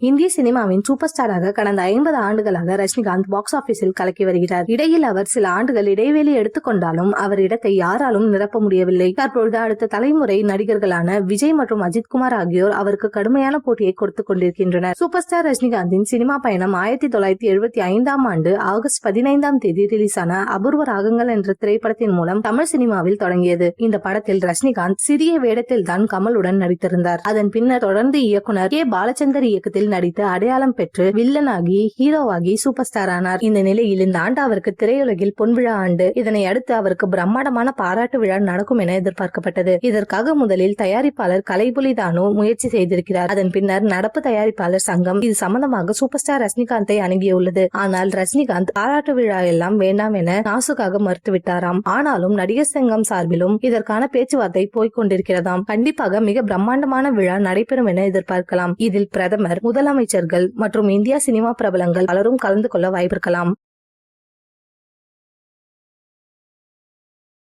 இந்திய சினிமாவின் சூப்பர் ஸ்டாராக கடந்த ஐம்பது ஆண்டுகளாக ரஜினிகாந்த் பாக்ஸ் ஆபீஸில் கலக்கி வருகிறார். இடையில் அவர் சில ஆண்டுகள் இடைவெளி எடுத்துக்கொண்டாலும் அவர் இடத்தை யாராலும் நிரப்ப முடியவில்லை. தற்பொழுது அடுத்த தலைமுறை நடிகர்களான விஜய் மற்றும் அஜித் குமார் ஆகியோர் அவருக்கு கடுமையான போட்டியை கொடுத்துக் கொண்டிருக்கின்றனர். சூப்பர் ஸ்டார் ரஜினிகாந்தின் சினிமா பயணம் ஆயிரத்தி தொள்ளாயிரத்தி எழுபத்தி ஐந்தாம் ஆண்டு ஆகஸ்ட் பதினைந்தாம் தேதி ரிலீஸான அபூர்வ ராகங்கள் என்ற திரைப்படத்தின் மூலம் தமிழ் சினிமாவில் தொடங்கியது. இந்த படத்தில் ரஜினிகாந்த் சிறிய வேடத்தில் தான் கமலுடன் நடித்திருந்தார். அதன் பின்னர் தொடர்ந்து இயக்குனர் கே. பாலச்சந்தர் இயக்கத்தில் நடித்து அடையாளம் பெற்று வில்லனாகி ஹீரோவாகி சூப்பர் ஸ்டார் ஆனார். இந்த நிலையில் இந்த ஆண்டு அவருக்கு திரையுலகில் பொன்விழா ஆண்டு. இதனை அடுத்து அவருக்கு பிரம்மாண்டமான பாராட்டு விழா நடக்கும் என எதிர்பார்க்கப்பட்டது. இதற்காக முதலில் தயாரிப்பாளர் கலைபுலி தானு முயற்சி செய்திருக்கிறார். அதன் பின்னர் நடப்பு தயாரிப்பாளர் சங்கம் இது சம்பந்தமாக சூப்பர் ஸ்டார் ரஜினிகாந்தை அணுகியுள்ளது. ஆனால் ரஜினிகாந்த் பாராட்டு விழா எல்லாம் வேண்டாம் என நாசுக்காக மறுத்துவிட்டாராம். ஆனாலும் நடிகர் சங்கம் சார்பிலும் இதற்கான பேச்சுவார்த்தை போய்க் கொண்டிருக்கிறதாம். கண்டிப்பாக மிக பிரம்மாண்டமான விழா நடைபெறும் என எதிர்பார்க்கலாம். இதில் பிரதமர் முதலமைச்சர்கள் மற்றும் இந்தியா சினிமா பிரபலங்கள் பலரும் கலந்து கொள்ள வாய்ப்பிருக்கலாம்.